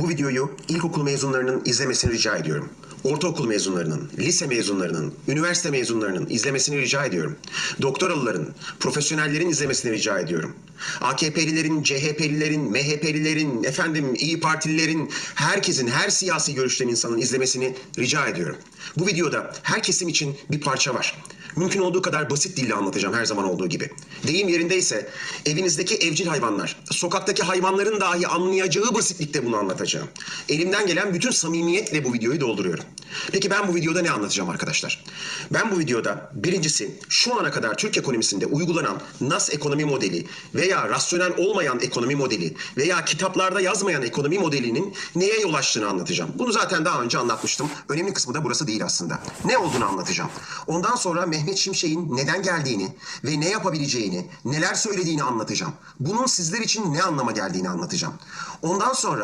Bu videoyu ilkokul mezunlarının izlemesini rica ediyorum. Ortaokul mezunlarının, lise mezunlarının, üniversite mezunlarının izlemesini rica ediyorum. Doktoralıların, profesyonellerin izlemesini rica ediyorum. AKP'lilerin, CHP'lilerin, MHP'lilerin, efendim İyi Partililerin, herkesin, her siyasi görüşten insanın izlemesini rica ediyorum. Bu videoda her kesim için bir parça var. Mümkün olduğu kadar basit dille anlatacağım her zaman olduğu gibi. Deyim yerindeyse evinizdeki evcil hayvanlar, sokaktaki hayvanların dahi anlayacağı basitlikte bunu anlatacağım. Elimden gelen bütün samimiyetle bu videoyu dolduruyorum. Peki ben bu videoda ne anlatacağım arkadaşlar? Ben bu videoda birincisi şu ana kadar Türk ekonomisinde uygulanan NAS ekonomi modeli veya rasyonel olmayan ekonomi modeli veya kitaplarda yazmayan ekonomi modelinin neye yol açtığını anlatacağım. Bunu zaten daha önce anlatmıştım. Önemli kısmı da burası değil aslında. Ne olduğunu anlatacağım. Ondan sonra Mehmet Şimşek'in neden geldiğini ve ne yapabileceğini, neler söylediğini anlatacağım. Bunun sizler için ne anlama geldiğini anlatacağım. Ondan sonra